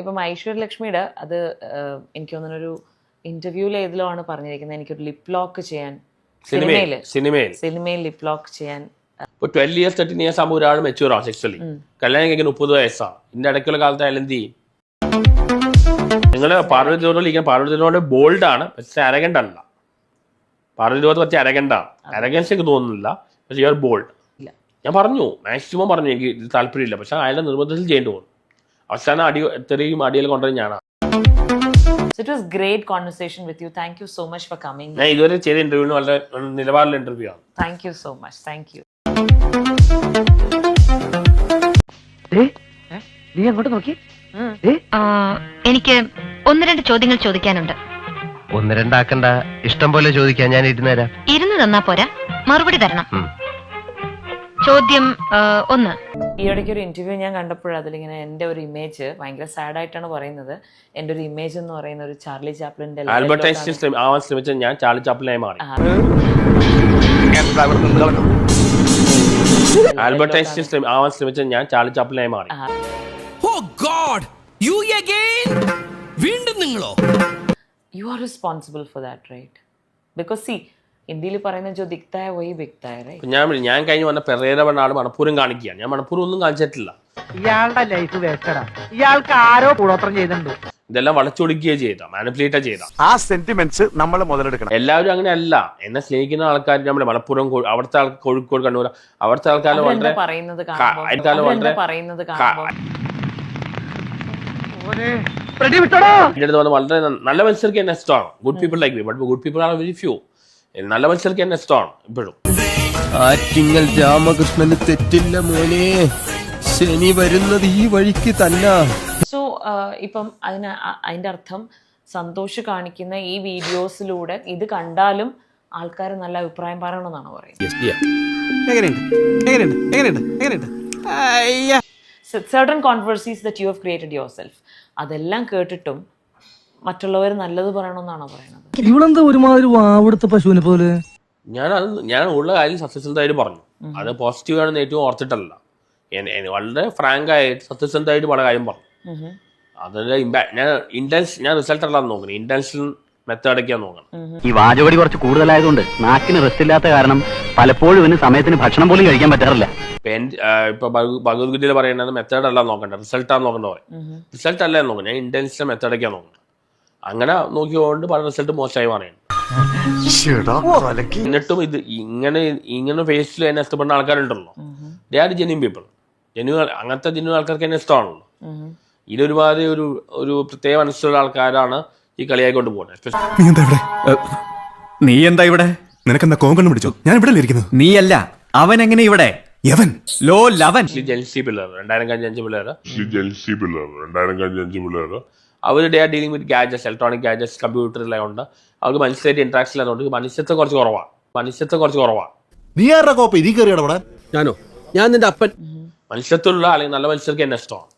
ഇപ്പം ഐശ്വര്യലക്ഷ്മിയുടെ അത് എനിക്ക് തോന്നുന്നൊരു ഇന്റർവ്യൂവിൽ ഏതിലോ ആണ് പറഞ്ഞിരിക്കുന്നത്. എനിക്കൊരു ലിപ് ലോക്ക് ചെയ്യാൻ സിനിമയിൽ സിനിമയിൽ സിനിമയിൽ. ലിപ് ലോക്ക് ചെയ്യാൻ ഇപ്പൊ ട്വൽവ് ഇയേഴ്സ് തേർട്ടീൻ ഇയേഴ്സ് ആകുമ്പോൾ ഒരാൾ മെച്ചൂർ ആണ് സെക്ച്വലി കല്യാണം കഴിക്കുന്ന മുപ്പത് വയസ്സാണ് ഇതിന്റെ ഇടയ്ക്കുള്ള കാലത്ത് അയാൾ എന്ത് ചെയ്യും? നിങ്ങൾ പാർവതി ജോറോട് ഇരിക്കുന്ന പാർവതി ജോറോട് ബോൾഡ് ആണ് പക്ഷെ അരകണ്ട അല്ല. പാർവതി ജോറോട് പറ്റി അരകണ്ട അരകൻസ് എനിക്ക് തോന്നുന്നില്ല പക്ഷെ യു ആർ ബോൾഡ് ഞാൻ പറഞ്ഞു മാക്സിമം പറഞ്ഞു എനിക്ക് താല്പര്യമില്ല പക്ഷെ അയാളുടെ നിർബന്ധത്തിൽ ചെയ്യേണ്ടി പോകും അവസാനം അടി തെറിയും അടിയിൽ കൊണ്ടുവരും ഞാനാണ് it was great conversation with you thank you so much for coming ഞാൻ ഇതുവരെ ചെയ്ത ഇന്റർവ്യൂവിന് വളരെ നിലവാരമുള്ള ഇന്റർവ്യൂ ആണ്. Thank you so much thank you നീ അങ്ങോട്ട് നോക്കി. ആ, എനിക്ക് ഒന്ന് രണ്ട് ചോദ്യങ്ങൾ ചോദിക്കാനുണ്ട്. ഒന്ന് രണ്ടാക്കണ്ട. ഇഷ്ടം പോലെ ചോദിക്കാൻ ഞാൻ ഇരുന്നേരാ ഇരുന്ന് തന്നാ പോരാ. മറുപടി തരണം. ഉം. ചോദ്യം ഒന്ന്. ഈ ഇടയ്ക്ക് ഒരു ഇന്റർവ്യൂ ഞാൻ കണ്ടപ്പോൾ അതിലിങ്ങനെ എന്റെ ഒരു ഇമേജ് ഭയങ്കര സാഡ് ആയിട്ടാണ് പറയുന്നത്. എന്റെ ഒരു ഇമേജ് എന്ന് പറയുന്ന ഒരു ചാർലി ചാപ്ലിന്റെ ആൽബർട്ട് ഐൻസ്റ്റീൻ ആവാൻ ശ്രമിച്ച ഞാൻ ചാർലി ചാപ്ലിനായി മാറി. ആൽബർട്ട് ഐൻസ്റ്റീൻ ആവാൻ ശ്രമിച്ച ഞാൻ ചാർലി ചാപ്ലിനായി മാറി. ഓ ഗോഡ് യു അഗൈൻ വീണ്ടും നിങ്ങളോ? You are responsible for that right because see ഹിന്ദിയിൽ പറയുന്ന ജോ ദിക്തായ വൈ വ്യക്തായ ഞാൻ ഞാൻ കഴിഞ്ഞ് വന്ന പെരേര പറഞ്ഞ ആൾ മണപ്പൂരം കാണിക്കുക ഞാൻ മണപ്പൂരം ഒന്നും കാണിച്ചിട്ടില്ല. ഇയാളുടെ ലൈഫ് വേസ്റ്റഡാ ഇയാൾക്ക് ആരോ കൂടോത്രം ചെയ്തിട്ടുണ്ട്. ഇതെല്ലാം വളച്ചൊടുക്കുകയോ ചെയ്ത മാനിപ്പുലേറ്റാ ചെയ്ത ആ സെന്റിമെന്റ്സ് നമ്മൾ മുതലെടുക്കണം. എല്ലാവരും അങ്ങനെ അല്ല എന്നെ സ്നേഹിക്കുന്ന ആൾക്കാർ നമ്മുടെ മലപ്പുറം അവിടുത്തെ ആൾ കോഴിക്കോട് കണ്ണൂർ അവിടുത്തെ ആൾക്കാർ വളരെ പറയുന്നത് വളരെ നല്ല മനുഷ്യർക്ക് എന്നെ ഇഷ്ടമാണ്. Good people like me but good people are very few നല്ല മനുഷ്യർക്ക് എന്നെ ഇഷ്ടമാണ് ഇപ്പോഴും. ആറ്റിങ്ങൽ രാമകൃഷ്ണന് തെറ്റില്ല മോനെ. ശനി വരുന്നത് ഈ വഴിക്ക് തന്നെ. സോ ഇപ്പം അതിന് അതിന്റെ അർത്ഥം സന്തോഷ് കാണിക്കുന്ന ഈ വീഡിയോസിലൂടെ ഇത് കണ്ടാലും ആൾക്കാർ നല്ല അഭിപ്രായം പറയണമെന്നാണ് പറയുന്നത്. Certain controversies that you have created yourself അതെല്ലാം കേട്ടിട്ടും മറ്റുള്ളവർ നല്ലത് പറയണമെന്നാണോ പറയുന്നത്? ഇവളെന്താ ഒരുമാതിരി അവിടുത്തെ പശുവിനെ പോലെ? ഞാൻ അത് ഞാൻ ഉള്ള കാര്യം സത്യസന്ധമായിട്ട് പറഞ്ഞു. അത് പോസിറ്റീവ് ആണെന്ന് ഏറ്റവും ഓർത്തിട്ടല്ല. എൻ- എൻ- വളരെ ഫ്രാങ്ക് ആയിട്ട് സത്യസന്ധമായിട്ട് പല കാര്യം പറഞ്ഞു. അതിന്റെ ഇമ്പാക്ട് ഞാൻ ഇന്റൻസ് ഞാൻ റിസൾട്ട് അല്ല നോക്കണം. ഇന്റൻഷൻ മെത്തേഡൊക്കെയാണ് നോക്കണം. ഈ വാചകടി കുറച്ച് കൂടുതലായതുകൊണ്ട് നാക്കിന് റെസ്റ്റ് ഇല്ലാത്ത കാരണം പലപ്പോഴും ഇവന് സമയത്തിന് ഭക്ഷണം പോലും കഴിക്കാൻ പറ്റാറില്ല. ഇപ്പൊ എൻ- ആ, ഇപ്പൊ ഭഗ- ഭഗവത്ഗീതയിൽ പറയുന്നത് മെത്തേഡ് അല്ല നോക്കണ്ട. റിസൾട്ടാണ് നോക്കേണ്ട പറയും. റിസൾട്ട് അല്ല നോക്കണം ഞാൻ ഇന്റൻഷൻ മെത്തേഡൊക്കെയാണ് നോക്കണം. അങ്ങനെ നോക്കിയോണ്ട് പല റിസൾട്ട് മോശമായി പറയുന്നു എന്നിട്ടും ഇത് ഇങ്ങനെ ഇങ്ങനെ ഫേസിൽ എന്നെ ഇഷ്ടപ്പെടുന്ന ആൾക്കാരുണ്ടല്ലോ. They are genuine people genuine അങ്ങനത്തെ ജെന്യൂ ആൾക്കാർക്ക് എന്നെ ഇഷ്ടമാണല്ലോ. ഇതിലൊരുപാട് ഒരു ഒരു പ്രത്യേക മനസ്സിലുള്ള ആൾക്കാരാണ് ഈ കളിയായിക്കൊണ്ട് പോകുന്നത്. നീ എന്താ ഇവിടെ? നീ എന്താ ഇവിടെ? നിനക്കെന്താ കോങ്കണ്ണം പിടിച്ചോ? ഞാൻ ഇവിടെ ഇരിക്കുന്നു നീയല്ല. അവൻ എങ്ങനെ ഇവിടെ? യവൻ. ലോ ലവൻ. ജെൻസി പിള്ളേർ രണ്ടായിരം കഴിഞ്ഞ അഞ്ച് പിള്ളേർ ജെൻസി പിള്ളേർ രണ്ടായിരം കഴിഞ്ഞ അഞ്ച് പിള്ളേർ അവർ they are dealing with gadgets electronic gadgets ഉണ്ട്. അവർക്ക് മനുഷ്യരായിട്ട് ഇൻട്രാക്ഷൻ ഇല്ലാത്തതുകൊണ്ട് മനുഷ്യത്വം കുറച്ച് കുറവാണ് മനുഷ്യത്വം കുറച്ച് കുറവാണ് നീ ആരുടെ കോപ്പ? ഇതി കയറിയാണ് ഞാനോ? ഞാൻ നിന്റെ അപ്പൻ. മനുഷ്യത്വമുള്ള അല്ലെങ്കിൽ നല്ല മനുഷ്യർക്ക് എന്നെ ഇഷ്ടമാണ്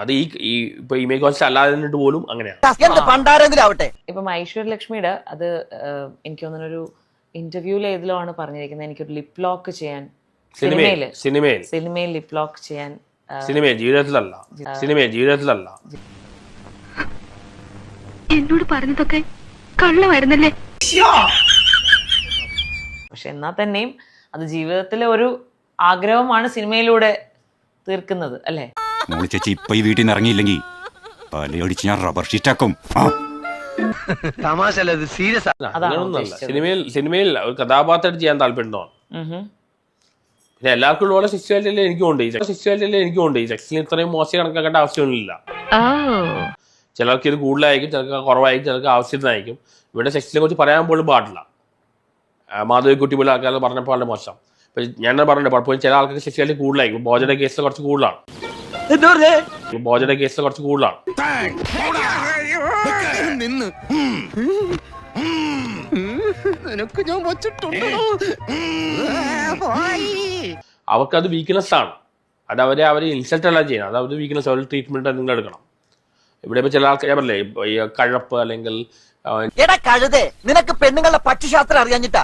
അത് ഈ ഈ ഇപ്പൊ ഇമേജ് കോൺസ് അല്ലാതെ പോലും അങ്ങനെയാണ് ആവട്ടെ. ഇപ്പം ഐശ്വര്യലക്ഷ്മിയുടെ അത് എനിക്ക് തോന്നുന്ന ഒരു ഇന്റർവ്യൂവിൽ ഏതിലോ ആണ് പറഞ്ഞിരിക്കുന്നത്. എനിക്കൊരു ലിപ് ലോക്ക് ചെയ്യാൻ സിനിമയിൽ സിനിമയിൽ. ലിപ് ലോക്ക് ചെയ്യാൻ ആഹ്, സിനിമയിൽ ജീവിതത്തിലല്ല സിനിമയെ ജീവിതത്തിലല്ല. എന്നോട് പറഞ്ഞതൊക്കെ കള്ളമായിരുന്നല്ലേ? പക്ഷെ എന്നാൽ തന്നെയും അത് ജീവിതത്തിലെ ഒരു ആഗ്രഹമാണ് സിനിമയിലൂടെ തീർക്കുന്നത് അല്ലേ? മോളി ചേച്ചി ഇപ്പൊ ഈ വീട്ടിൽ നിന്ന് ഇറങ്ങിയില്ലെങ്കിൽ പലയടിച്ച് ഞാൻ റബ്ബർ ഷീറ്റാക്കും തമാശ അല്ല ഇത് സീരിയസ് അതാണോ അങ്ങനെയൊന്നുമല്ല സിനിമയിൽ സിനിമയിൽ ഒരു കഥാപാത്രം ചെയ്യാൻ താല്പര്യം. പിന്നെ എല്ലാവർക്കും ഉള്ള സിക്സ്വാലിറ്റിയിലെ എനിക്കും ഉണ്ട്. ഈ സിക്സ്വാലിറ്റിയിലെ എനിക്കും ഉണ്ട്. ഈ സെക്സിന് ഇത്രയും മോശം കണക്കാക്കേണ്ട ആവശ്യമൊന്നുമില്ല. ഓ ചിലർക്ക് ഇത് കൂടുതലായിരിക്കും ചിലർക്ക് കുറവായിരിക്കും ചിലർക്ക് ആവശ്യത്തിനായിരിക്കും. ഇവിടെ സെക്സിനെ കുറിച്ച് പറയാൻ പോലും പാടില്ല. ആ, മാധവിക്കുട്ടി പോലെ ആൾക്കാർ പറഞ്ഞപ്പോൾ വളരെ മോശം. ഇപ്പൊ ഞാൻ പറഞ്ഞിട്ട് പലപ്പോഴും ചില ആൾക്കാർക്ക് സെക്സിയാലിറ്റി കൂടുതലായിരിക്കും. ബോജയുടെ കേസിൽ കുറച്ച് കൂടുതലാണ്. ബോജയുടെ കേസിൽ കുറച്ച് കൂടുതലാണ്. നിന്ന്. നിനക്ക് ഞാൻ വച്ചിട്ടുണ്ടോ? അവർക്കത് വീക്ക്നെസ് ആണ്. അത് അവരെ അവർ ഇൻസൾട്ട് അല്ല ചെയ്യണം അത് അവർ വീക്ക്നെസ് അവർ ട്രീറ്റ്മെന്റ് നിങ്ങൾ എടുക്കണം. ഇവിടെ ഇപ്പൊ ചില ആൾക്കാർ ഞാൻ പറഞ്ഞില്ലേ ഈ കഴപ്പ് അല്ലെങ്കിൽ നിനക്ക് പെണ്ണുങ്ങളുടെ പക്ഷിശാസ്ത്രം അറിയാഞ്ഞിട്ടാ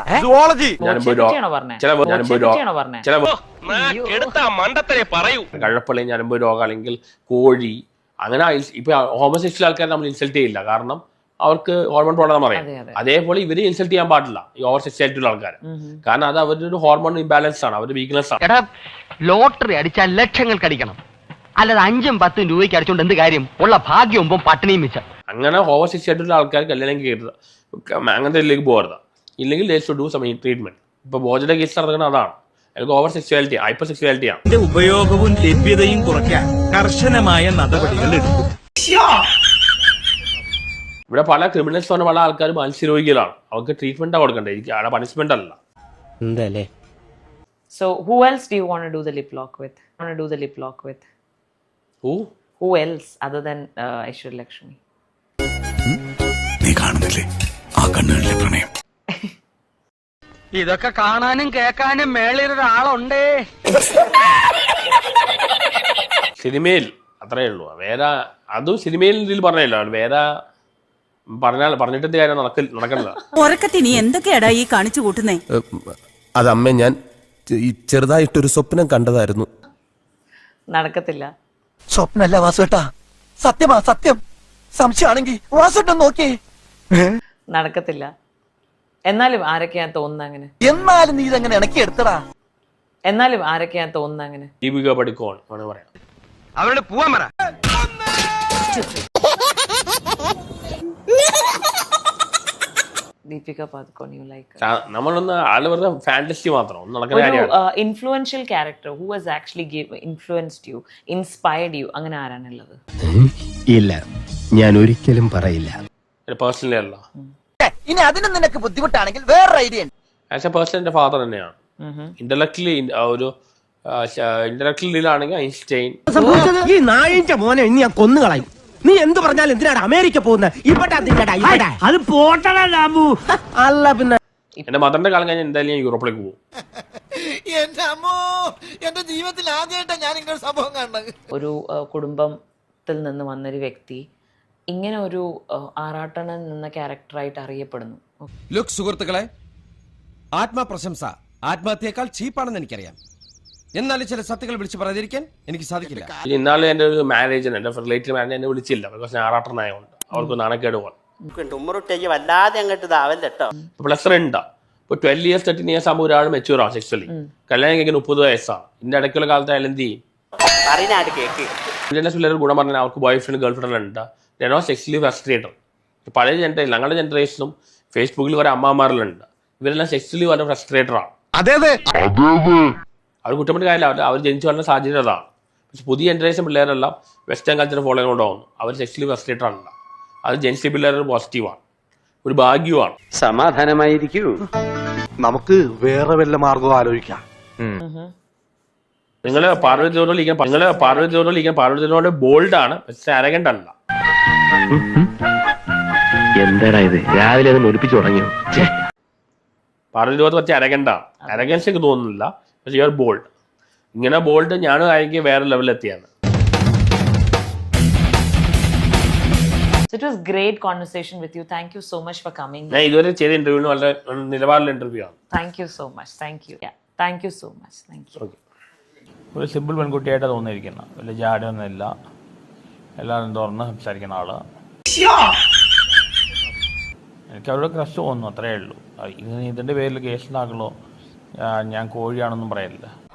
കഴപ്പള്ളി ഞാനിപ്പോ രോഗം അല്ലെങ്കിൽ കോഴി അങ്ങനെ ഇപ്പൊ ഹോമോസെക്ഷൽ ആൾക്കാരെ നമ്മൾ ഇൻസൾട്ട് ചെയ്യില്ല. കാരണം അവർക്ക് ഹോർമോൺ പ്രോബ്ലം പറയാം. അതെ, അതെ. അതേപോലെ ഇവർ ഇൻസൾട്ട് ചെയ്യാൻ പാടില്ല. ഈ ഓവർ സെക്സ് ഉള്ള ആൾക്കാർ കാരണം അത് അവരുടെ ഒരു ഹോർമോൺ ഇംബാലൻസ് ആണ് അവരുടെ വീക്ക്നെസ് ആണ്. എടാ ലോട്ടറി അടിച്ചാൽ ലക്ഷങ്ങൾ കടിക്കണം അല്ലാതെ അഞ്ചും പത്തും രൂപയ്ക്ക് അടിച്ചോണ്ട് എന്ത് കാര്യം? ഉള്ള ഭാഗ്യവും പട്ടിണിയും മിച്ചം അങ്ങനെ ഓവർ സെക്സ് ഉള്ള ആൾക്കാർ കല്യാണം കേട്ടത് അങ്ങനത്തെ ഇതിലേക്ക് പോകരുത്. ഇല്ലെങ്കിൽ less to do some treatment ഇപ്പൊ ബോജയുടെ കേസ് നടക്കുന്നത് അതാണ്. ഓവർ സെക്സ്വാലിറ്റി ഹൈപ്പർ സെക്സ്വാലിറ്റി ആണ് ഉപയോഗവും ലഭ്യതയും കുറയ്ക്കാൻ കർശനമായ നടപടികൾ എടുക്കും. ഇവിടെ പല ക്രിമിനൽസ് പറഞ്ഞ പല ആൾക്കാർ മത്സ്യരോഗികളാണ്. അവർക്ക് ട്രീറ്റ്മെന്റ് കൊടുക്കണ്ടേ? എനിക്ക് അവിടെ പണിഷ്മെന്റ് അല്ല. എന്തല്ലേ? So who else do you want to do the lip lock with want to do the lip lock with who who else other than Aishwarya Lakshmi? നീ കാണുന്നില്ലേ? ആ കണ്ണുകളിലെ പ്രണയം. ഇതൊക്കെ കാണാനും കേൾക്കാനും മേളിൽ ഒരാളുണ്ടേ. സിനിമയിൽ അത്രേ ഉള്ളൂ. വേറെ അതും സിനിമയിൽ ഇതിൽ പറഞ്ഞല്ലോ. വേറെ പറഞ്ഞാൽ പറഞ്ഞിട്ട് കാര്യം നടക്കില്ല നടക്കണില്ല ഉറക്കത്തി നീ എന്തൊക്കെയാടാ ഈ കാണിച്ചു കൂട്ടുന്നേ? അതമ്മ ഞാൻ ഈ ചെറുതായിട്ടൊരു സ്വപ്നം കണ്ടതായിരുന്നു. നടക്കത്തില്ല. സ്വപ്നല്ല വാസുവേട്ടാ. സത്യമാ സത്യം. സംശയമാണെങ്കിൽ വാസുവേട്ടൻ നോക്കിയേ നടക്കത്തില്ല. എന്നാലും ആരൊക്കെയാ തോന്നുന്നത് അങ്ങനെ? എന്നാലും നീ ഇതങ്ങനെ ഇണക്കി എടുത്തടാ? എന്നാലും ആരൊക്കെയാ തോന്നുന്നത് അങ്ങനെ? ദീപിക പടിക്കോൺ ആണ് പറയാം അവരോട് പോവാൻ പറ. ദീപിക പാദുക്കോൺ യു ലൈക്ക് നമ്മളൊന്ന് ആൾ വെറുതെ ഫാന്റസി മാത്രം ഒന്നും നടക്കുന്ന കാര്യമാണ്. Influential character who has actually give influenced you inspired you അങ്ങനെ ആരാണുള്ളത് ഇല്ല ഞാൻ ഒരിക്കലും പറയില്ല. പേഴ്സണലി അല്ല ഇനി അതിനും നിനക്ക് ബുദ്ധിമുട്ടാണെങ്കിൽ വേറൊരു ഐഡിയ ഉണ്ട്. ആസ് എ പേഴ്സൺ എന്റെ ഫാദർ തന്നെയാണ് ഇന്റലക്ച്വലി ഒരു ഇന്റലക്ച്വലിലാണെങ്കിൽ ഐൻസ്റ്റൈൻ ഈ നായിന്റെ മോനെ ഇനി ഞാൻ കൊന്നു കളയും നീ എന്ത് പറഞ്ഞാലും എന്തിനാണ് അമേരിക്ക പോകുന്നത് ഇവിടെ അത് പോട്ടടാ ലാബു. അല്ല പിന്നെ. എന്റെ മദറിന്റെ കാലം കഴിഞ്ഞാൽ എന്തായാലും ഞാൻ യൂറോപ്പിലേക്ക് പോകും. എന്റെ അമ്മോ എന്റെ ജീവിതത്തിൽ ആദ്യമായിട്ടാ ഞാൻ ഇങ്ങനെ സംഭവം കാണുന്നത് ഒരു കുടുംബത്തിൽ നിന്ന് വന്നൊരു വ്യക്തി ഇങ്ങനെ ഒരു ആ, ആറാട്ടണൻ എന്ന ക്യാരക്ടറായിട്ട് അറിയപ്പെടുന്നു. ലുക്ക് സുഹൃത്തുക്കളെ ആത്മപ്രശംസ ആത്മഹത്യയേക്കാൾ ചീപ്പാണെന്ന് എനിക്കറിയാം. എന്നാലും ചില സത്യങ്ങൾ വിളിച്ചു പറയാതിരിക്കാൻ എനിക്ക് സാധിക്കില്ല. ഇന്നാളെ എന്റെ ഒരു മാനേജർ എന്റെ റിലേറ്റീവ് മാനേജർ എന്നെ വിളിച്ചില്ല. ബിക്കോസ് ഞാൻ ആറാട്ടനായതുകൊണ്ട് അവർക്ക് നാണക്കേട് പോലെ ഉമ്മറുട്ടേക്ക് വല്ലാതെ അങ്ങോട്ട് ഇതാവല്ലോ കേട്ടോ പ്ലസ് രണ്ടാ ഇപ്പോൾ ട്വൽവ് ഇയേഴ്സ് തേർട്ടീൻ ഇയേഴ്സ് ആകുമ്പോൾ ഒരാൾ മെച്ചൂർ ആണ് സെക്ച്വലി കല്യാണം കഴിക്കുന്ന മുപ്പത് വയസ്സാണ്. ഇതിന്റെ ഇടയ്ക്കുള്ള കാലത്ത് അയാൾ എന്ത് ചെയ്യും? പറയുന്നാട് കേക്ക്. പിള്ളേർ ഗുണം പറഞ്ഞാൽ അവർക്ക് ബോയ് ഫ്രണ്ട് ഗേൾ ഫ്രണ്ട് ഉണ്ട്. ഞാനോ സെക്സ്ലി ഫ്രസ്ട്രേറ്റർ പഴയ ജനറേഷൻ ഞങ്ങളുടെ ജനറേഷനും ഫേസ്ബുക്കിൽ കുറെ അമ്മമാരിലുണ്ട് ഇവരെല്ലാം സെക്സ്വലി വളരെ ഫ്രസ്ട്രേറ്റർ ആണ്. അതെ അതെ. അവർ കുറ്റപ്പെട്ട് കാര്യമില്ല. അവർ അവർ ജനിച്ചു വളർന്ന സാഹചര്യം അതാണ്. പക്ഷെ പുതിയ ജനറേഷൻ പിള്ളേരെല്ലാം വെസ്റ്റേൺ കൾച്ചർ ഫോളോ കൊണ്ടുപോകുന്നു. അവർ സെക്ഷലി ഫ്രസ്ട്രേറ്റഡ് ആണല്ലോ. അത് ജെൻസി പിള്ളേർ പോസിറ്റീവാണ് ഒരു ഭാഗ്യമാണ് സമാധാനമായിരിക്കൂ. നമുക്ക് വേറെ വല്ല മാർഗവും ആലോചിക്കാം. നിങ്ങൾ പാർവതി തോറിലിരിക്കാൻ നിങ്ങൾ പാർവതി തോറിലിരിക്കാൻ പാർവതി തോറിന്റെ ബോൾഡ് ആണ്. പക്ഷെ അരകണ്ട അല്ല. എന്താടാ ഇത്? രാവിലെ അത് തുടങ്ങിയോ? പാർവതി തോറത്ത് കുറച്ച് അരകണ്ട അരകൻസ് എനിക്ക് തോന്നുന്നില്ല. പക്ഷെ ആർ ബോൾഡ് ഇങ്ങനെ ബോൾഡ് ഞാനും ആയിരിക്കും വേറെ ലെവലിൽ എത്തിയാണ്. So it was great conversation with you. So much for coming. ഞാൻ ഇതുവരെ ചെയ്ത ഇന്റർവ്യൂവിന് വളരെ നിലവാരമുള്ള ഇന്റർവ്യൂ ആണ്. Thank you so much thank you thank you so much thank you ഒരു സിമ്പിൾ പെൺകുട്ടിയായിട്ട് തോന്നിയിരിക്കുന്ന. വലിയ ജാടൊന്നുമില്ല എല്ലാവരും തുറന്ന് സംസാരിക്കുന്ന ആൾ. എനിക്ക് അവരുടെ ക്രഷ് തോന്നുന്നു. അത്രേ ഉള്ളൂ. ഇതിന്റെ പേരിൽ കേസിലാക്കലോ ഞാൻ കോഴിയാണെന്നും പറയല്ല